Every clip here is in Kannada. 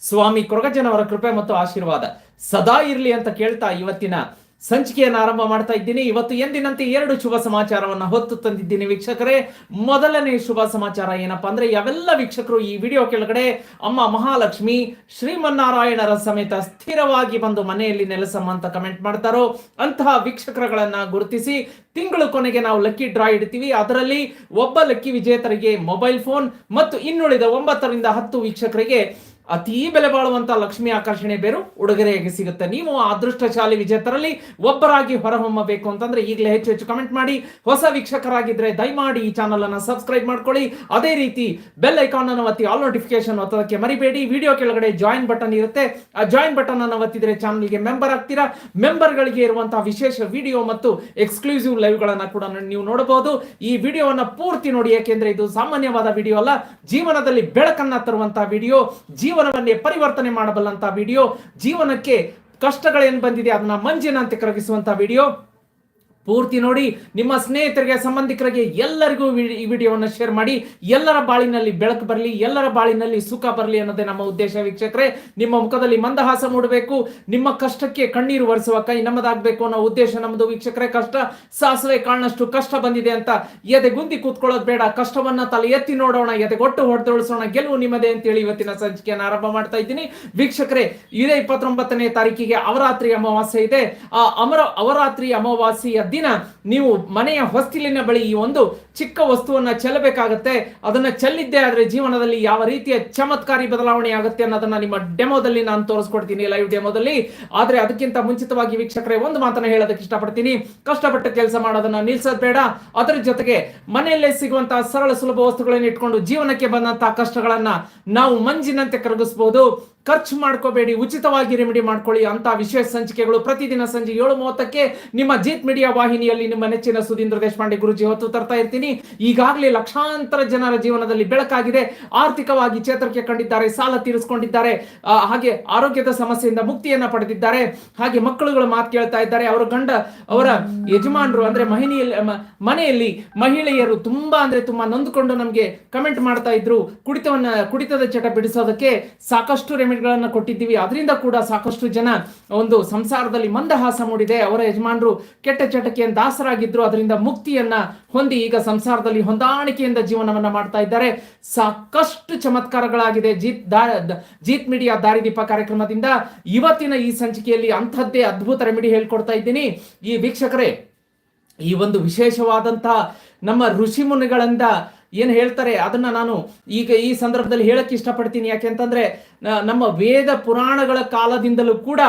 ಸ್ವಾಮಿ ಕೊರಗಜ್ಜನವರ ಕೃಪೆ ಮತ್ತು ಆಶೀರ್ವಾದ. ಸದಾ ಇರಲಿ ಅಂತ ಕೇಳ್ತಾ ಇವತ್ತಿನ ಸಂಚಿಕೆಯನ್ನು ಆರಂಭ ಮಾಡ್ತಾ ಇದ್ದೀನಿ. ಇವತ್ತು ಎಂದಿನಂತೆ ಎರಡು ಶುಭ ಸಮಾಚಾರವನ್ನು ಹೊತ್ತು ತಂದಿದ್ದೀನಿ ವೀಕ್ಷಕರೇ. ಮೊದಲನೇ ಶುಭ ಸಮಾಚಾರ ಏನಪ್ಪಾ ಅಂದ್ರೆ, ಯಾವೆಲ್ಲ ವೀಕ್ಷಕರು ಈ ವಿಡಿಯೋ ಕೆಳಗಡೆ ಅಮ್ಮ ಮಹಾಲಕ್ಷ್ಮಿ ಶ್ರೀಮನ್ನಾರಾಯಣರ ಸಮೇತ ಸ್ಥಿರವಾಗಿ ಬಂದು ಮನೆಯಲ್ಲಿ ನೆಲೆಸಮ್ಮ ಅಂತ ಕಮೆಂಟ್ ಮಾಡ್ತಾರೋ, ಅಂತಹ ವೀಕ್ಷಕರುಗಳನ್ನ ಗುರುತಿಸಿ ತಿಂಗಳು ಕೊನೆಗೆ ನಾವು ಲಕ್ಕಿ ಡ್ರಾ ಇಡ್ತೀವಿ. ಅದರಲ್ಲಿ ಒಬ್ಬ ಲಕ್ಕಿ ವಿಜೇತರಿಗೆ ಮೊಬೈಲ್ ಫೋನ್ ಮತ್ತು ಇನ್ನುಳಿದ ಒಂಬತ್ತರಿಂದ ಹತ್ತು ವೀಕ್ಷಕರಿಗೆ ಅತೀ ಬೆಲೆ ಬಾಳುವಂತ ಲಕ್ಷ್ಮಿ ಆಕರ್ಷಣೆ ಬೇರು ಉಡುಗೊರೆಯಾಗಿ ಸಿಗುತ್ತೆ. ನೀವು ಅದೃಷ್ಟಶಾಲಿ ವಿಜೇತರಲ್ಲಿ ಒಬ್ಬರಾಗಿ ಹೊರಹೊಮ್ಮಬೇಕು ಅಂತಂದ್ರೆ ಈಗಲೇ ಹೆಚ್ಚು ಹೆಚ್ಚು ಕಮೆಂಟ್ ಮಾಡಿ. ಹೊಸ ವೀಕ್ಷಕರಾಗಿದ್ರೆ ದಯಮಾಡಿ ಈ ಚಾನಲ್ ಅನ್ನು ಸಬ್ಸ್ಕ್ರೈಬ್ ಮಾಡ್ಕೊಳ್ಳಿ. ಅದೇ ರೀತಿ ಬೆಲ್ ಐಕಾನ್ ಅನ್ನು ಒತ್ತಿ ಆಲ್ ನೋಟಿಫಿಕೇಶನ್ ಒತ್ತೋದಕ್ಕೆ ಮರಿಬೇಡಿ. ವಿಡಿಯೋ ಕೆಳಗಡೆ ಜಾಯಿನ್ ಬಟನ್ ಇರುತ್ತೆ. ಆ ಜಾಯಿನ್ ಬಟನ್ ಅನ್ನು ಒತ್ತಿದ್ರೆ ಚಾನಲ್ಗೆ ಮೆಂಬರ್ ಆಗ್ತೀರಾ? ಮೆಂಬರ್ಗಳಿಗೆ ಇರುವಂತಹ ವಿಶೇಷ ವಿಡಿಯೋ ಮತ್ತು ಎಕ್ಸ್ಕ್ಲೂಸಿವ್ ಲೈವ್ ಗಳನ್ನ ಕೂಡ ನೀವು ನೋಡಬಹುದು. ಈ ವಿಡಿಯೋವನ್ನ ಪೂರ್ತಿ ನೋಡಿ. ಯಾಕೆಂದ್ರೆ ಇದು ಸಾಮಾನ್ಯವಾದ ವಿಡಿಯೋ ಅಲ್ಲ. ಜೀವನದಲ್ಲಿ ಬೆಳಕನ್ನ ತರುವಂತಹ ವಿಡಿಯೋ ಜೀವನವನ್ನೇ ಪರಿವರ್ತನೆ ಮಾಡಬಲ್ಲಂತ ವಿಡಿಯೋ ಜೀವನಕ್ಕೆ ಕಷ್ಟಗಳೇನು ಬಂದಿದೆ ಅದನ್ನ ಮಂಜಿನಂತೆ ಕರಗಿಸುವಂತ ವಿಡಿಯೋ ಪೂರ್ತಿ ನೋಡಿ ನಿಮ್ಮ ಸ್ನೇಹಿತರಿಗೆ, ಸಂಬಂಧಿಕರಿಗೆ ಎಲ್ಲರಿಗೂ ಈ ವಿಡಿಯೋವನ್ನು ಶೇರ್ ಮಾಡಿ. ಎಲ್ಲರ ಬಾಳಿನಲ್ಲಿ ಬೆಳಕು ಬರಲಿ, ಎಲ್ಲರ ಬಾಳಿನಲ್ಲಿ ಸುಖ ಬರಲಿ ಅನ್ನೋದೇ ನಮ್ಮ ಉದ್ದೇಶ ವೀಕ್ಷಕರೇ. ನಿಮ್ಮ ಮುಖದಲ್ಲಿ ಮಂದಹಾಸ ಮೂಡಬೇಕು, ನಿಮ್ಮ ಕಷ್ಟಕ್ಕೆ ಕಣ್ಣೀರು ಒರೆಸುವ ಕೈ ನಮ್ಮದಾಗಬೇಕು ಅನ್ನೋ ಉದ್ದೇಶ ನಮ್ಮದು ವೀಕ್ಷಕರೇ. ಕಷ್ಟ ಸಾಸಿವೆ ಕಾಣಷ್ಟು ಕಷ್ಟ ಬಂದಿದೆ ಅಂತ ಎದೆ ಗುಂದಿ ಕೂತ್ಕೊಳ್ಳೋದು ಬೇಡ, ಕಷ್ಟವನ್ನ ತಲೆ ಎತ್ತಿ ನೋಡೋಣ ಎದೆಗೊಟ್ಟು ಹೊಡೆದೊಳಿಸೋಣ, ಗೆಲುವು ನಿಮ್ಮದೇ ಅಂತೇಳಿ ಇವತ್ತಿನ ಸಂಚಿಕೆಯನ್ನು ಆರಂಭ ಮಾಡ್ತಾ ಇದ್ದೀನಿ. ವೀಕ್ಷಕರೇ, ಇದೇ ಇಪ್ಪತ್ತೊಂಬತ್ತನೇ ತಾರೀಕಿಗೆ ಅವರಾತ್ರಿ ಅಮಾವಾಸ್ಯೆ ಇದೆ. ಆ ಅಮರ ಅವರಾತ್ರಿ ಅಮಾವಾಸ್ಯೆಯ ದಿನ ನೀವು ಮನೆಯ ಹೊಸ್ತಿಲಿನ ಬಳಿ ಈ ಒಂದು ಚಿಕ್ಕ ವಸ್ತುವನ್ನ ಚೆಲ್ಲಬೇಕಾಗತ್ತೆ. ಅದನ್ನ ಚೆಲ್ಲಿದ್ದೆ ಆದ್ರೆ ಜೀವನದಲ್ಲಿ ಯಾವ ರೀತಿಯ ಚಮತ್ಕಾರಿ ಬದಲಾವಣೆ ಆಗುತ್ತೆ ಅನ್ನೋದನ್ನ ನಿಮ್ಮ ಡೆಮೋದಲ್ಲಿ ನಾನು ತೋರಿಸ್ಕೊಡ್ತೀನಿ ಲೈವ್ ಡೆಮೋದಲ್ಲಿ. ಆದ್ರೆ ಅದಕ್ಕಿಂತ ಮುಂಚಿತವಾಗಿ ವೀಕ್ಷಕರೇ ಒಂದು ಮಾತನ್ನ ಹೇಳೋದಕ್ಕೆ ಇಷ್ಟಪಡ್ತೀನಿ. ಕಷ್ಟಪಟ್ಟು ಕೆಲಸ ಮಾಡೋದನ್ನ ನಿಲ್ಸೋದ್ ಬೇಡ. ಅದರ ಜೊತೆಗೆ ಮನೆಯಲ್ಲೇ ಸಿಗುವಂತಹ ಸರಳ ಸುಲಭ ವಸ್ತುಗಳನ್ನ ಇಟ್ಕೊಂಡು ಜೀವನಕ್ಕೆ ಬಂದಂತಹ ಕಷ್ಟಗಳನ್ನ ನಾವು ಮಂಜಿನಂತೆ ಕರಗಿಸಬಹುದು ಖರ್ಚು ಮಾಡ್ಕೋಬೇಡಿ, ಉಚಿತವಾಗಿ ರೆಮಿಡಿ ಮಾಡ್ಕೊಳ್ಳಿ ಅಂತ ವಿಶೇಷ ಸಂಚಿಕೆಗಳು ಪ್ರತಿದಿನ ಸಂಜೆ ಏಳು ಮೂವತ್ತಕ್ಕೆ ನಿಮ್ಮ ಜೀತ್ ಮೀಡಿಯಾ ವಾಹಿನಿಯಲ್ಲಿ ನಿಮ್ಮ ನೆಚ್ಚಿನ ಸುಧೀಂದ್ರ ದೇಶಪಾಂಡೆ ಗುರುಜಿ ಹೊತ್ತು ತರ್ತಾ ಇರ್ತೀನಿ. ಈಗಾಗಲೇ ಲಕ್ಷಾಂತರ ಜನರ ಜೀವನದಲ್ಲಿ ಬೆಳಕಾಗಿದೆ. ಆರ್ಥಿಕವಾಗಿ ಚೇತರಿಕೆ ಕಂಡಿದ್ದಾರೆ, ಸಾಲ ತೀರಿಸಿಕೊಂಡಿದ್ದಾರೆ. ಹಾಗೆ ಆರೋಗ್ಯದ ಸಮಸ್ಯೆಯಿಂದ ಮುಕ್ತಿಯನ್ನ ಪಡೆದಿದ್ದಾರೆ. ಹಾಗೆ ಮಕ್ಕಳುಗಳು ಮಾತು ಕೇಳ್ತಾ ಇದ್ದಾರೆ. ಅವರ ಗಂಡ, ಅವರ ಯಜಮಾನರು ಅಂದ್ರೆ ಮಹಿಳೆಯಲ್ಲಿ ಮನೆಯಲ್ಲಿ ಮಹಿಳೆಯರು ತುಂಬಾ ಅಂದ್ರೆ ತುಂಬಾ ನೊಂದುಕೊಂಡು ನಮಗೆ ಕಮೆಂಟ್ ಮಾಡ್ತಾ ಇದ್ರು. ಕುಡಿತವನ್ನ, ಕುಡಿತದ ಚಟ ಬಿಡಿಸೋದಕ್ಕೆ ಸಾಕಷ್ಟು ರೆಮಿಡಿಗಳನ್ನ ಕೊಟ್ಟಿದ್ದೀವಿ. ಅದರಿಂದ ಕೂಡ ಸಾಕಷ್ಟು ಜನ ಒಂದು ಸಂಸಾರದಲ್ಲಿ ಮಂದಹಾಸ ಮೂಡಿದೆ. ಅವರ ಯಜಮಾನರು ಕೆಟ್ಟ ಚಟಕ್ಕೆ ದಾಸರಾಗಿದ್ರು ಅದರಿಂದ ಮುಕ್ತಿಯನ್ನ ಹೊಂದಿ ಈಗ ಸಂಸಾರದಲ್ಲಿ ಹೊಂದಾಣಿಕೆಯಿಂದ ಜೀವನವನ್ನ ಮಾಡ್ತಾ ಇದ್ದಾರೆ. ಸಾಕಷ್ಟು ಚಮತ್ಕಾರಗಳಾಗಿದೆ. ಜೀತ್ ದಾ- ಜೀತ್ ಮೀಡಿಯಾ ದಾರಿದೀಪ ಕಾರ್ಯಕ್ರಮದಿಂದ ಇವತ್ತಿನ ಈ ಸಂಚಿಕೆಯಲ್ಲಿ ಅಂಥದ್ದೇ ಅದ್ಭುತ ರೆಮಿಡಿ ಹೇಳ್ಕೊಡ್ತಾ ಇದ್ದೀನಿ. ಈ ವೀಕ್ಷಕರೇ, ಈ ಒಂದು ವಿಶೇಷವಾದಂತಹ ನಮ್ಮ ಋಷಿ ಮುನಿಗಳಿಂದ ಏನು ಹೇಳ್ತಾರೆ, ಅದನ್ನ ನಾನು ಈಗ ಈ ಸಂದರ್ಭದಲ್ಲಿ ಹೇಳಕ್ಕೆ ಇಷ್ಟಪಡ್ತೀನಿ. ಯಾಕೆಂತಂದ್ರೆ ನಮ್ಮ ವೇದ ಪುರಾಣಗಳ ಕಾಲದಿಂದಲೂ ಕೂಡ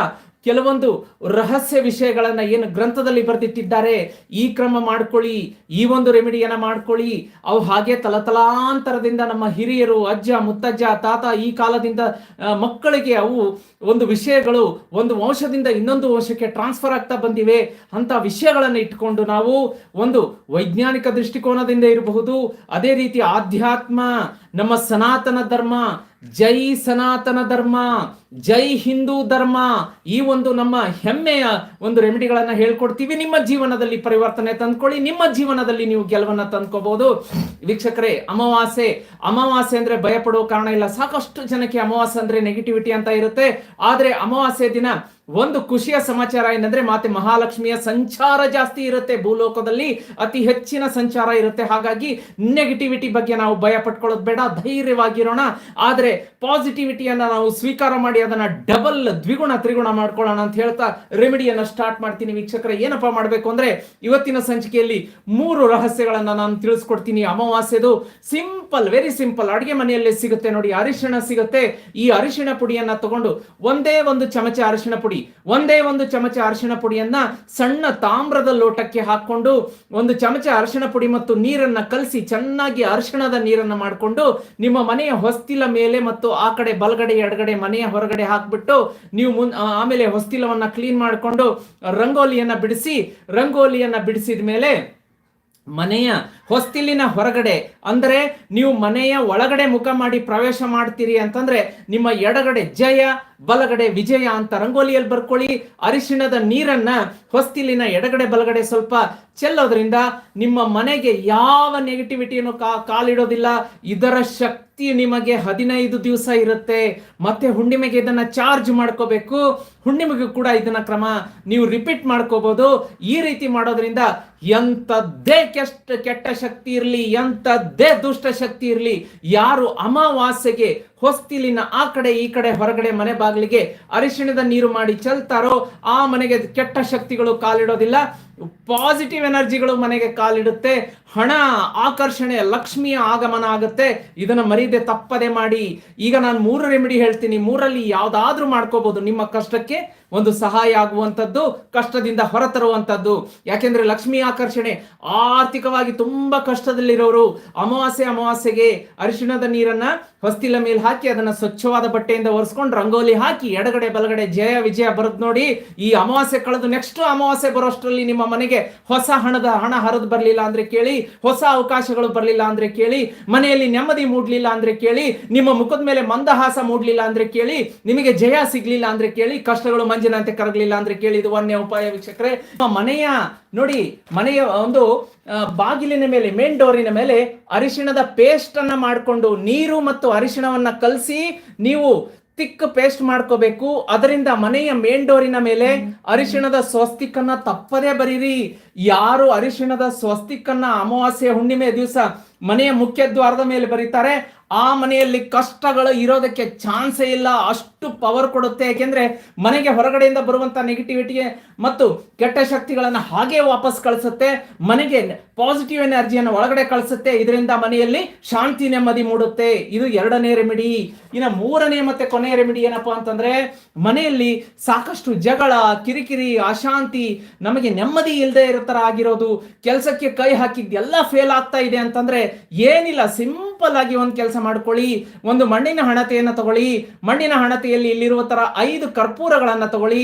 ಕೆಲವೊಂದು ರಹಸ್ಯ ವಿಷಯಗಳನ್ನು ಏನು ಗ್ರಂಥದಲ್ಲಿ ಬರೆದಿಟ್ಟಿದ್ದಾರೆ, ಈ ಕ್ರಮ ಮಾಡ್ಕೊಳ್ಳಿ, ಈ ಒಂದು ರೆಮಿಡಿಯನ್ನ ಮಾಡ್ಕೊಳ್ಳಿ. ಅವು ಹಾಗೆ ತಲತಲಾಂತರದಿಂದ ನಮ್ಮ ಹಿರಿಯರು, ಅಜ್ಜ, ಮುತ್ತಜ್ಜ, ತಾತ ಈ ಕಾಲದಿಂದ ಮಕ್ಕಳಿಗೆ ಅವು ಒಂದು ವಿಷಯಗಳು, ಒಂದು ವಂಶದಿಂದ ಇನ್ನೊಂದು ವಂಶಕ್ಕೆ ಟ್ರಾನ್ಸ್ಫರ್ ಆಗ್ತಾ ಬಂದಿವೆ. ಅಂತ ವಿಷಯಗಳನ್ನು ಇಟ್ಕೊಂಡು ನಾವು ಒಂದು ವೈಜ್ಞಾನಿಕ ದೃಷ್ಟಿಕೋನದಿಂದ ಇರಬಹುದು. ಅದೇ ರೀತಿ ಆಧ್ಯಾತ್ಮ, ನಮ್ಮ ಸನಾತನ ಧರ್ಮ ಜೈ ಸನಾತನ ಧರ್ಮ, ಜೈ ಹಿಂದೂ ಧರ್ಮ, ಈ ಒಂದು ನಮ್ಮ ಹೆಮ್ಮೆಯ ಒಂದು ರೆಮಿಡಿಗಳನ್ನ ಹೇಳ್ಕೊಡ್ತೀವಿ. ನಿಮ್ಮ ಜೀವನದಲ್ಲಿ ಪರಿವರ್ತನೆ ತಂದ್ಕೊಳ್ಳಿ. ನಿಮ್ಮ ಜೀವನದಲ್ಲಿ ನೀವು ಗೆಲುವನ್ನ ತಂದ್ಕೋಬಹುದು ವೀಕ್ಷಕರೇ, ಅಮಾವಾಸ್ಯೆ ಅಮಾವಾಸ್ಯೆ ಅಂದ್ರೆ ಭಯ ಕಾರಣ ಇಲ್ಲ. ಸಾಕಷ್ಟು ಜನಕ್ಕೆ ಅಮಾವಾಸ್ಯೆ ಅಂದ್ರೆ ನೆಗೆಟಿವಿಟಿ ಅಂತ ಇರುತ್ತೆ. ಆದ್ರೆ ಅಮಾವಾಸ್ಯೆ ದಿನ ಒಂದು ಖುಷಿಯ ಸಮಾಚಾರ ಏನಂದ್ರೆ ಮಾತೆ ಮಹಾಲಕ್ಷ್ಮಿಯ ಸಂಚಾರ ಜಾಸ್ತಿ ಇರುತ್ತೆ ಭೂಲೋಕದಲ್ಲಿ, ಅತಿ ಹೆಚ್ಚಿನ ಸಂಚಾರ ಇರುತ್ತೆ. ಹಾಗಾಗಿ ನೆಗೆಟಿವಿಟಿ ಬಗ್ಗೆ ನಾವು ಭಯ ಪಟ್ಕೊಳ್ಳೋದು ಬೇಡ, ಧೈರ್ಯವಾಗಿರೋಣ. ಆದ್ರೆ ಪಾಸಿಟಿವಿಟಿಯನ್ನ ನಾವು ಸ್ವೀಕಾರ ಮಾಡಿ, ಅದನ್ನ ಡಬಲ್ ದ್ವಿಗುಣ ತ್ರಿಗುಣ ಮಾಡ್ಕೊಳ್ಳೋಣ ಅಂತ ಹೇಳ್ತಾ ರೆಮಿಡಿಯನ್ನ ಸ್ಟಾರ್ಟ್ ಮಾಡ್ತೀನಿ ವೀಕ್ಷಕರ. ಏನಪ್ಪಾ ಮಾಡಬೇಕು ಅಂದ್ರೆ, ಇವತ್ತಿನ ಸಂಚಿಕೆಯಲ್ಲಿ ಮೂರು ರಹಸ್ಯಗಳನ್ನ ನಾನು ತಿಳಿಸ್ಕೊಡ್ತೀನಿ. ಅಮಾವಾಸ್ಯೆದು ಸಿಂಪಲ್ ವೆರಿ ಸಿಂಪಲ್ ಅಡುಗೆ ಮನೆಯಲ್ಲೇ ಸಿಗುತ್ತೆ ನೋಡಿ, ಅರಿಶಿಣ ಸಿಗುತ್ತೆ. ಈ ಅರಿಶಿಣ ಪುಡಿಯನ್ನ ತಗೊಂಡು ಒಂದೇ ಒಂದು ಚಮಚ ಅರಿಶಿಣ ಪುಡಿ ಪುಡಿ. ಒಂದೇ ಒಂದು ಚಮಚ ಅರಿಶಿಣ ಪುಡಿಯನ್ನ ಸಣ್ಣ ತಾಮ್ರದ ಲೋಟಕ್ಕೆ ಹಾಕೊಂಡು ಒಂದು ಚಮಚ ಅರಿಶಿಣ ಪುಡಿ ಮತ್ತು ನೀರನ್ನ ಕಲಸಿ ಚೆನ್ನಾಗಿ ಅರಿಶಿಣದ ನೀರನ್ನ ಮಾಡಿಕೊಂಡು ನಿಮ್ಮ ಮನೆಯ ಹೊಸ್ತಿಲ ಮೇಲೆ ಮತ್ತು ಆ ಕಡೆ ಬಲಗಡೆ, ಎಡಗಡೆ, ಮನೆಯ ಹೊರಗಡೆ ಹಾಕ್ಬಿಟ್ಟು ನೀವು ಮುನ್ ಆಮೇಲೆ ಹೊಸ್ತಿಲವನ್ನ ಕ್ಲೀನ್ ಮಾಡಿಕೊಂಡು ರಂಗೋಲಿಯನ್ನ ಬಿಡಿಸಿ, ರಂಗೋಲಿಯನ್ನ ಬಿಡಿಸಿದ ಮೇಲೆ ಮನೆಯ ಹೊಸ್ತಿಲಿನ ಹೊರಗಡೆ, ಅಂದರೆ ನೀವು ಮನೆಯ ಒಳಗಡೆ ಮುಖ ಮಾಡಿ ಪ್ರವೇಶ ಮಾಡ್ತೀರಿ ಅಂತಂದ್ರೆ ನಿಮ್ಮ ಎಡಗಡೆ ಜಯ, ಬಲಗಡೆ ವಿಜಯ ಅಂತ ರಂಗೋಲಿಯಲ್ಲಿ ಬರ್ಕೊಳ್ಳಿ. ಅರಿಶಿಣದ ನೀರನ್ನ ಹೊಸ್ತಿಲಿನ ಎಡಗಡೆ, ಬಲಗಡೆ ಸ್ವಲ್ಪ ಚೆಲ್ಲೋದ್ರಿಂದ ನಿಮ್ಮ ಮನೆಗೆ ಯಾವ ನೆಗೆಟಿವಿಟಿಯನ್ನು ಕಾ, ಕಾಲಿಡೋದಿಲ್ಲ. ಇದರ ಶಕ್ತಿ ನಿಮಗೆ ಹದಿನೈದು ದಿವಸ ಇರುತ್ತೆ. ಮತ್ತೆ ಹುಣ್ಣಿಮೆಗೆ ಇದನ್ನ ಚಾರ್ಜ್ ಮಾಡ್ಕೋಬೇಕು. ಹುಣ್ಣಿಮೆಗೂ ಕೂಡ ಇದನ್ನ ಕ್ರಮ ನೀವು ರಿಪೀಟ್ ಮಾಡ್ಕೋಬಹುದು ಈ ರೀತಿ ಮಾಡೋದ್ರಿಂದ ಎಂಥದ್ದೇ ಕೆಟ್ಟ ಕೆಟ್ಟ ಶಕ್ತಿ ಇರಲಿ, ಎಂಥದ್ದೇ ದುಷ್ಟ ಶಕ್ತಿ ಇರಲಿ, ಯಾರು ಅಮಾವಾಸ್ಯೆಗೆ ಹೊಸ್ತಿಲಿನ ಆ ಕಡೆ, ಈ ಕಡೆ, ಹೊರಗಡೆ ಮನೆ ಬಾಗಿಲಿಗೆ ಅರಿಶಿಣದ ನೀರು ಮಾಡಿ ಚೆಲ್ತಾರೋ, ಆ ಮನೆಗೆ ಕೆಟ್ಟ ಶಕ್ತಿಗಳು ಕಾಲಿಡೋದಿಲ್ಲ. ಪಾಸಿಟಿವ್ ಎನರ್ಜಿಗಳು ಮನೆಗೆ ಕಾಲಿಡುತ್ತೆ. ಹಣ, ಆಕರ್ಷಣೆ, ಲಕ್ಷ್ಮಿಯ ಆಗಮನ ಆಗುತ್ತೆ. ಇದನ್ನ ಮರೀದೆ ತಪ್ಪದೆ ಮಾಡಿ. ಈಗ ನಾನು ಮೂರು ರೆಮಿಡಿ ಹೇಳ್ತೀನಿ. ಮೂರಲ್ಲಿ ಯಾವ್ದಾದ್ರೂ ಮಾಡ್ಕೋಬಹುದು ನಿಮ್ಮ ಕಷ್ಟಕ್ಕೆ ಒಂದು ಸಹಾಯ ಆಗುವಂಥದ್ದು, ಕಷ್ಟದಿಂದ ಹೊರತರುವಂಥದ್ದು. ಯಾಕೆಂದ್ರೆ ಲಕ್ಷ್ಮಿ ಆಕರ್ಷಣೆ ಆರ್ಥಿಕವಾಗಿ ತುಂಬಾ ಕಷ್ಟದಲ್ಲಿರೋರು ಅಮಾವಾಸ್ಯೆ ಅಮಾವಾಸ್ಯೆಗೆ ಅರಿಶಿಣದ ನೀರನ್ನ ಹೊಸ್ತಿಲ ಮೇಲೆ ಹಾಕಿ ಅದನ್ನ ಸ್ವಚ್ಛವಾದ ಬಟ್ಟೆಯಿಂದ ಒರೆಸ್ಕೊಂಡು ರಂಗೋಲಿ ಹಾಕಿ ಎಡಗಡೆ ಬಲಗಡೆ ಜಯ ವಿಜಯ ಬರೆದು ನೋಡಿ ಈ ಅಮಾವಾಸ್ಯೆ ಕಳೆದು ನೆಕ್ಸ್ಟ್ ಅಮಾವಾಸ್ಯೆ ಬರೋಷ್ಟರಲ್ಲಿ ನಿಮ್ಮ ಮನೆಗೆ ಹೊಸ ಹಣದ ಹಣ ಹರಿದು ಬರಲಿಲ್ಲ ಅಂದ್ರೆ ಕೇಳಿ, ಹೊಸ ಅವಕಾಶಗಳು ಬರಲಿಲ್ಲ ಅಂದ್ರೆ ಕೇಳಿ, ಮನೆಯಲ್ಲಿ ನೆಮ್ಮದಿ ಮೂಡ್ಲಿಲ್ಲ ಅಂದ್ರೆ ಕೇಳಿ, ನಿಮ್ಮ ಮುಖದ ಮೇಲೆ ಮಂದಹಾಸ ಮೂಡ್ಲಿಲ್ಲ ಅಂದ್ರೆ ಕೇಳಿ, ನಿಮಗೆ ಜಯ ಸಿಗ್ಲಿಲ್ಲ ಅಂದ್ರೆ ಕೇಳಿ, ಕಷ್ಟಗಳು ಮಂಜಿನಂತೆ ಕರಗಲಿಲ್ಲ ಅಂದ್ರೆ ಕೇಳಿದ ಇದು ಒಂದೇ ಉಪಾಯ ವೀಕ್ಷಕರೇ. ಮನೆಯ, ನೋಡಿ, ಮನೆಯ ಒಂದು ಬಾಗಿಲಿನ ಮೇಲೆ ಮೇನ್ ಡೋರಿನ ಮೇಲೆ ಅರಿಶಿಣದ ಪೇಸ್ಟ್ ಅನ್ನ ಮಾಡಿಕೊಂಡು ನೀರು ಮತ್ತು ಅರಿಶಿಣವನ್ನ ಕಲಸಿ ನೀವು ತಿಕ್ಕ ಪೇಸ್ಟ್ ಮಾಡ್ಕೋಬೇಕು. ಅದರಿಂದ ಮನೆಯ ಮೇನ್ ಡೋರಿನ ಮೇಲೆ ಅರಿಶಿಣದ ಸ್ವಸ್ತಿಕ್ಕನ್ನ ತಪ್ಪದೇ ಬರೀರಿ. ಯಾರು ಅರಿಶಿಣದ ಸ್ವಸ್ತಿಕನ್ನ ಅಮಾವಾಸ್ಯೆ ಹುಣ್ಣಿಮೆ ದಿವಸ ಮನೆಯ ಮುಖ್ಯ ದ್ವಾರದ ಮೇಲೆ ಬರೀತಾರೆ. ಆ ಮನೆಯಲ್ಲಿ ಕಷ್ಟಗಳು ಇರೋದಕ್ಕೆ ಚಾನ್ಸೇ ಇಲ್ಲ, ಅಷ್ಟು ಪವರ್ ಕೊಡುತ್ತೆ. ಯಾಕೆಂದ್ರೆ ಮನೆಗೆ ಹೊರಗಡೆಯಿಂದ ಬರುವಂತ ನೆಗೆಟಿವಿಟಿಗೆ ಮತ್ತು ಕೆಟ್ಟ ಶಕ್ತಿಗಳನ್ನು ಹಾಗೆ ವಾಪಸ್ ಕಳಿಸುತ್ತೆ, ಮನೆಗೆ ಪಾಸಿಟಿವ್ ಎನರ್ಜಿಯನ್ನು ಒಳಗಡೆ ಕಳಿಸುತ್ತೆ. ಇದರಿಂದ ಮನೆಯಲ್ಲಿ ಶಾಂತಿ ನೆಮ್ಮದಿ ಮೂಡುತ್ತೆ. ಇದು ಎರಡನೇ ರೆಮಿಡಿ ಇನ್ನು ಮೂರನೇ ಮತ್ತೆ ಕೊನೆಯ ರೆಮಿಡಿ ಏನಪ್ಪಾ ಅಂತಂದ್ರೆ, ಮನೆಯಲ್ಲಿ ಸಾಕಷ್ಟು ಜಗಳ, ಕಿರಿಕಿರಿ, ಅಶಾಂತಿ ನಮಗೆ ನೆಮ್ಮದಿ ಇಲ್ಲದೆ ಇರೋ ತರ ಆಗಿರೋದು. ಕೆಲಸಕ್ಕೆ ಕೈ ಹಾಕಿದ್ದೆಲ್ಲ ಫೇಲ್ ಆಗ್ತಾ ಇದೆ ಅಂತಂದ್ರೆ ಏನಿಲ್ಲ ಸಿಂಪಲ್ ಆಗಿ ಒಂದು ಕೆಲಸ ಮಾಡ್ಕೊಳ್ಳಿ, ಒಂದು ಮಣ್ಣಿನ ಹಣತೆಯನ್ನು ತಗೊಳ್ಳಿ, ಮಣ್ಣಿನ ಹಣತೆಯಲ್ಲಿ ಇಲ್ಲಿರುವ ತರ ಐದು ಕರ್ಪೂರಗಳನ್ನ ತಗೊಳ್ಳಿ,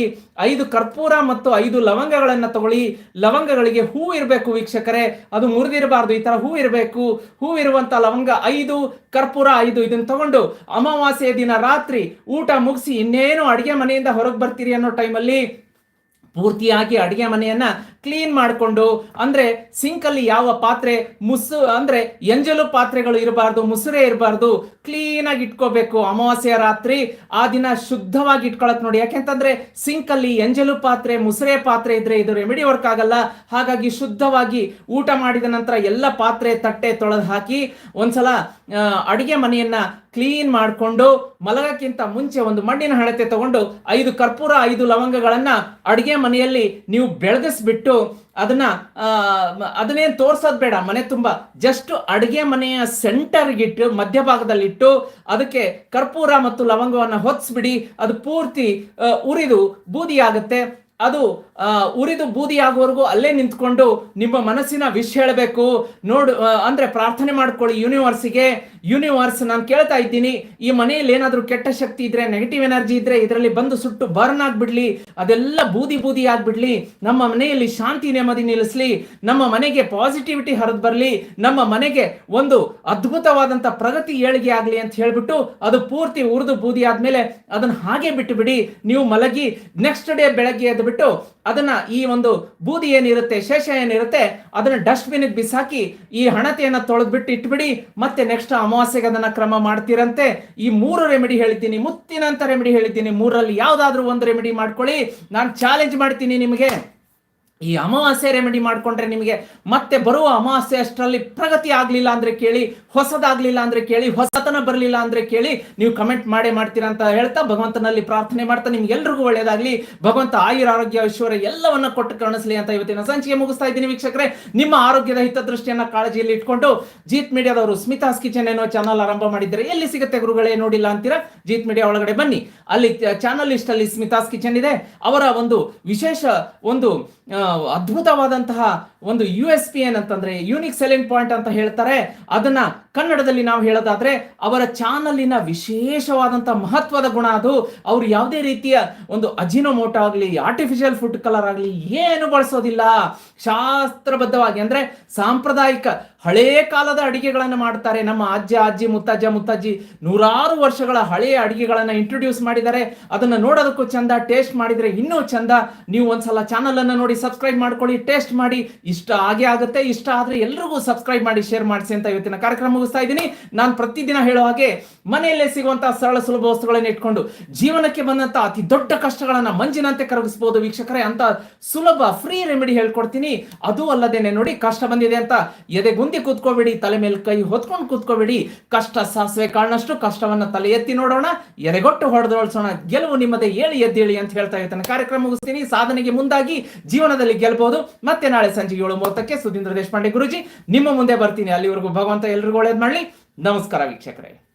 ಐದು ಕರ್ಪೂರ ಮತ್ತು ಐದು ಲವಂಗಗಳನ್ನ ತಗೊಳ್ಳಿ, ಲವಂಗಗಳಿಗೆ ಹೂ ಇರಬೇಕು ವೀಕ್ಷಕರೇ, ಅದು ಮುರಿದಿರಬಾರ್ದು, ಈ ತರ ಹೂ ಇರಬೇಕು, ಹೂ ಇರುವಂತ ಲವಂಗ ಐದು, ಕರ್ಪೂರ ಐದು, ಇದನ್ನ ತಗೊಂಡು ಅಮಾವಾಸ್ಯೆಯ ದಿನ ರಾತ್ರಿ ಊಟ ಮುಗಿಸಿ ಇನ್ನೇನು ಅಡಿಗೆ ಮನೆಯಿಂದ ಹೊರಗೆ ಬರ್ತೀರಿ ಅನ್ನೋ ಟೈಮಲ್ಲಿ ಪೂರ್ತಿಯಾಗಿ ಅಡುಗೆ ಮನೆಯನ್ನ ಕ್ಲೀನ್ ಮಾಡಿಕೊಂಡು, ಅಂದ್ರೆ ಸಿಂಕ್ ಅಲ್ಲಿ ಯಾವ ಪಾತ್ರೆ ಮುಸು, ಅಂದ್ರೆ ಎಂಜಲು ಪಾತ್ರೆಗಳು ಇರಬಾರ್ದು, ಮುಸುರೆ ಇರಬಾರ್ದು ಕ್ಲೀನ್ ಆಗಿ ಇಟ್ಕೋಬೇಕು. ಅಮಾವಾಸ್ಯ ರಾತ್ರಿ ಆ ದಿನ ಶುದ್ಧವಾಗಿ ಇಟ್ಕೊಳಕ್ ನೋಡಿ. ಯಾಕೆಂತಂದ್ರೆ ಸಿಂಕ್ ಅಲ್ಲಿ ಎಂಜಲು ಪಾತ್ರೆ, ಮುಸುರೆ ಪಾತ್ರೆ ಇದ್ರೆ ಇದು ರೆಮಿಡಿ ವರ್ಕ್ ಆಗಲ್ಲ. ಹಾಗಾಗಿ ಶುದ್ಧವಾಗಿ ಊಟ ಮಾಡಿದ ನಂತರ ಎಲ್ಲ ಪಾತ್ರೆ, ತಟ್ಟೆ ತೊಳೆದು ಹಾಕಿ, ಒಂದ್ಸಲ ಸಲ ಅಡುಗೆ ಮನೆಯನ್ನ ಕ್ಲೀನ್ ಮಾಡಿಕೊಂಡು ಮಲಗಕ್ಕಿಂತ ಮುಂಚೆ ಒಂದು ಮಣ್ಣಿನ ಹಣತೆ ತಗೊಂಡು ಐದು ಕರ್ಪೂರ, ಐದು ಲವಂಗಗಳನ್ನ ಅಡಿಗೆ ಮನೆಯಲ್ಲಿ ನೀವು ಬೆಳಗಿಸ್ಬಿಟ್ಟು ಅದನ್ನ ಅದನ್ನೇನು ತೋರ್ಸೋದ್ ಬೇಡ. ಮನೆ ತುಂಬ ಜಸ್ಟ್ ಅಡಿಗೆ ಮನೆಯ ಸೆಂಟರ್ಗಿಟ್ಟು, ಮಧ್ಯಭಾಗದಲ್ಲಿಟ್ಟು ಅದಕ್ಕೆ ಕರ್ಪೂರ ಮತ್ತು ಲವಂಗವನ್ನು ಹೊತ್ಸ್ಬಿಡಿ. ಅದು ಪೂರ್ತಿ ಉರಿದು ಬೂದಿಯಾಗುತ್ತೆ. ಅದು ಉರಿದು ಬೂದಿ ಆಗುವವರೆಗೂ ಅಲ್ಲೇ ನಿಂತ್ಕೊಂಡು ನಿಮ್ಮ ಮನಸ್ಸಿನ ವಿಷ್ ಹೇಳಬೇಕು. ನೋಡು ಅಂದ್ರೆ ಪ್ರಾರ್ಥನೆ ಮಾಡ್ಕೊಳ್ಳಿ ಯೂನಿವರ್ಸಿಗೆ ಯೂನಿವರ್ಸ್ ನಾನು ಕೇಳ್ತಾ ಇದ್ದೀನಿ, ಈ ಮನೆಯಲ್ಲಿ ಏನಾದರೂ ಕೆಟ್ಟ ಶಕ್ತಿ ಇದ್ರೆ ನೆಗೆಟಿವ್ ಎನರ್ಜಿ ಇದ್ರೆ ಇದರಲ್ಲಿ ಬಂದು ಸುಟ್ಟು ಬರ್ನ್ ಆಗ್ಬಿಡ್ಲಿ. ಅದೆಲ್ಲ ಬೂದಿ ಬೂದಿ ಆಗ್ಬಿಡ್ಲಿ. ನಮ್ಮ ಮನೆಯಲ್ಲಿ ಶಾಂತಿ ನೆಮ್ಮದಿ ನಿಲ್ಲಿಸ್ಲಿ. ನಮ್ಮ ಮನೆಗೆ ಪಾಸಿಟಿವಿಟಿ ಹರಿದು ಬರಲಿ. ನಮ್ಮ ಮನೆಗೆ ಒಂದು ಅದ್ಭುತವಾದಂತ ಪ್ರಗತಿ ಏಳಿಗೆ ಆಗಲಿ ಅಂತ ಹೇಳ್ಬಿಟ್ಟು ಅದು ಪೂರ್ತಿ ಉರಿದು ಬೂದಿ ಆದ್ಮೇಲೆ ಅದನ್ನ ಹಾಗೆ ಬಿಟ್ಟು ಬಿಡಿ ನೀವು ಮಲಗಿ ನೆಕ್ಸ್ಟ್ ಡೇ ಬೆಳಗ್ಗೆ ಎದ್ದು ಬಿಟ್ಟು ಅದನ್ನ ಈ ಒಂದು ಬೂದಿ ಏನಿರುತ್ತೆ, ಶೇಷ ಏನಿರುತ್ತೆ, ಅದನ್ನ ಡಸ್ಟ್ಬಿನ್ಗೆ ಬಿಸಾಕಿ ಈ ಹಣತೆಯನ್ನ ತೊಳೆದ್ಬಿಟ್ಟು ಇಟ್ಬಿಡಿ, ಮತ್ತೆ ನೆಕ್ಸ್ಟ್ ಅಮಾವಾಸ್ಯೆಗೆ ಅದನ್ನ ಕ್ರಮ ಮಾಡ್ತೀರಂತೆ. ಈ ಮೂರು ರೆಮಿಡಿ ಹೇಳ್ತೀನಿ, ಮುತ್ತಿನಂತ ರೆಮಿಡಿ ಹೇಳ್ತೀನಿ. ಮೂರಲ್ಲಿ ಯಾವ್ದಾದ್ರು ಒಂದು ರೆಮಿಡಿ ಮಾಡ್ಕೊಳ್ಳಿ. ನಾನು ಚಾಲೆಂಜ್ ಮಾಡ್ತೀನಿ ನಿಮಗೆ. ಈ ಅಮಾವಾಸ್ಯೆ ರೆಮಿಡಿ ಮಾಡಿಕೊಂಡ್ರೆ ನಿಮಗೆ ಮತ್ತೆ ಬರುವ ಅಮಾವಾಸ್ಯೆ ಅಷ್ಟರಲ್ಲಿ ಪ್ರಗತಿ ಆಗಲಿಲ್ಲ ಅಂದ್ರೆ ಕೇಳಿ, ಹೊಸದಾಗ್ಲಿಲ್ಲ ಅಂದ್ರೆ ಕೇಳಿ, ಹೊಸತನ ಬರಲಿಲ್ಲ ಅಂದ್ರೆ ಕೇಳಿ ನೀವು ಕಮೆಂಟ್ ಮಾಡೇ ಮಾಡ್ತೀರಾ ಅಂತ ಹೇಳ್ತಾ ಭಗವಂತನಲ್ಲಿ ಪ್ರಾರ್ಥನೆ ಮಾಡ್ತಾ ನಿಮ್ಗೆಲ್ರಿಗೂ ಒಳ್ಳೇದಾಗ್ಲಿ. ಭಗವಂತ ಆಯುರ ಆರೋಗ್ಯ, ಐಶ್ವರ್ಯ ಎಲ್ಲವನ್ನ ಕೊಟ್ಟು ಕಾಣಿಸ್ಲಿ ಅಂತ ಇವತ್ತಿನ ಸಂಚಿಕೆ ಮುಗಿಸ್ತಾ ಇದ್ದೀನಿ ವೀಕ್ಷಕರೇ. ನಿಮ್ಮ ಆರೋಗ್ಯದ ಹಿತದೃಷ್ಟಿಯನ್ನು ಕಾಳಜಿಯಲ್ಲಿ ಇಟ್ಕೊಂಡು ಜೀತ್ ಮೀಡಿಯಾದವರು ಸ್ಮಿತಾಸ್ ಕಿಚನ್ ಏನೋ ಚಾನಲ್ ಆರಂಭ ಮಾಡಿದ್ದಾರೆ? ಎಲ್ಲಿ ಸಿಗುತ್ತೆ ಗುರುಗಳೇ ನೋಡಿಲ್ಲ ಅಂತೀರಾ? ಜೀತ್ ಮೀಡಿಯಾ ಒಳಗಡೆ ಬನ್ನಿ. ಅಲ್ಲಿ ಚಾನಲ್ ಲಿಸ್ಟ್ ಅಲ್ಲಿ ಸ್ಮಿತಾಸ್ ಕಿಚನ್ ಇದೆ. ಅವರ ಒಂದು ವಿಶೇಷ ಒಂದು ಅದ್ಭುತವಾದಂತಹ ಒಂದು ಯು ಎಸ್ ಪಿ ಏನಂತಂದ್ರೆ ಯೂನಿಕ್ ಸೆಲ್ಲಿಂಗ್ ಪಾಯಿಂಟ್ ಅಂತ ಹೇಳ್ತಾರೆ. ಅದನ್ನ ಕನ್ನಡದಲ್ಲಿ ನಾವು ಹೇಳೋದಾದ್ರೆ ಅವರ ಚಾನಲಿನ ವಿಶೇಷವಾದಂತ ಮಹತ್ವದ ಗುಣ ಅದು. ಅವ್ರು ಯಾವುದೇ ರೀತಿಯ ಒಂದು ಅಜಿನೋಮೋಟೋ ಆಗಲಿ ಆರ್ಟಿಫಿಷಿಯಲ್ ಫುಡ್ ಕಲರ್ ಆಗಲಿ ಏನು ಬಳಸೋದಿಲ್ಲ. ಶಾಸ್ತ್ರಬದ್ಧವಾಗಿ ಅಂದ್ರೆ ಸಾಂಪ್ರದಾಯಿಕ ಹಳೇ ಕಾಲದ ಅಡಿಗೆಗಳನ್ನು ಮಾಡ್ತಾರೆ. ನಮ್ಮ ಅಜ್ಜ, ಅಜ್ಜಿ, ಮುತ್ತಜ್ಜ, ಮುತ್ತಜ್ಜಿ ನೂರಾರು ವರ್ಷಗಳ ಹಳೆಯ ಅಡಿಗೆಗಳನ್ನು ಇಂಟ್ರೊಡ್ಯೂಸ್ ಮಾಡಿದ್ದಾರೆ. ಅದನ್ನು ನೋಡೋದಕ್ಕೂ ಚಂದ ಟೇಸ್ಟ್ ಮಾಡಿದ್ರೆ ಇನ್ನೂ ಚಂದ. ನೀವು ಒಂದ್ಸಲ ಚಾನಲನ್ನು ನೋಡಿ ಸಬ್ಸ್ಕ್ರೈಬ್ ಮಾಡ್ಕೊಳ್ಳಿ ಟೇಸ್ಟ್ ಮಾಡಿ. ಇಷ್ಟ ಆಗೇ ಆಗುತ್ತೆ, ಇಷ್ಟ ಆದ್ರೆ ಎಲ್ರಿಗೂ ಸಬ್ಸ್ಕ್ರೈಬ್ ಮಾಡಿ ಶೇರ್ ಮಾಡಿಸಿ ಅಂತ ಇವತ್ತಿನ ಕಾರ್ಯಕ್ರಮ ಮುಗಿಸ್ತಾ ಇದ್ದೀನಿ. ನಾನು ಪ್ರತಿದಿನ ಹೇಳೋ ಹಾಗೆ ಮನೆಯಲ್ಲೇ ಸಿಗುವಂತಹ ಸರಳ ಸುಲಭ ವಸ್ತುಗಳನ್ನ ಇಟ್ಕೊಂಡು ಜೀವನಕ್ಕೆ ಬಂದಂತ ಅತಿ ದೊಡ್ಡ ಕಷ್ಟಗಳನ್ನ ಮಂಜಿನಂತೆ ಕರಗಿಸಬಹುದು ವೀಕ್ಷಕರೇ ಅಂತ ಸುಲಭ ಫ್ರೀ ರೆಮಿಡಿ ಹೇಳ್ಕೊಡ್ತೀನಿ. ಅದು ಅಲ್ಲದೇನೆ ನೋಡಿ, ಕಷ್ಟ ಬಂದಿದೆ ಅಂತ ಎದೆ ಗುಂದಿ ಕೂತ್ಕೋಬೇಡಿ, ತಲೆ ಮೇಲೆ ಕೈ ಹೊತ್ಕೊಂಡು ಕೂತ್ಕೋಬೇಡಿ. ಕಷ್ಟ ಸಾಸಿವೆ ಕಾರಣಷ್ಟು ಕಷ್ಟವನ್ನ ತಲೆ ಎತ್ತಿ ನೋಡೋಣ ಎರೆಗೊಟ್ಟು ಹೊಡೆದೊಳಿಸೋಣ. ಗೆಲುವು ನಿಮ್ಮದೇ ಏಳಿ ಎದ್ದೇಳಿ ಅಂತ ಹೇಳ್ತಾ ಇರ್ತಾನೆ ಕಾರ್ಯಕ್ರಮ ಮುಗಿಸ್ತೀನಿ. ಸಾಧನೆಗೆ ಮುಂದಾಗಿ ಜೀವನದಲ್ಲಿ ಗೆಲ್ಬಹುದು ಮತ್ತೆ ನಾಳೆ ಸಂಜೆ ಏಳು ಮೂವತ್ತಕ್ಕೆ ಸುಧೀಂದ್ರ ದೇಶಪಾಂಡೆ ಗುರುಜಿ. ನಿಮ್ಮ ಮುಂದೆ ಬರ್ತೀನಿ. ಅಲ್ಲಿವರೆಗೂ ಭಗವಂತ ಎಲ್ರಿಗೂ ಒಳ್ಳೇದ್ ಮಾಡಲಿ. ನಮಸ್ಕಾರ ವೀಕ್ಷಕರೇ.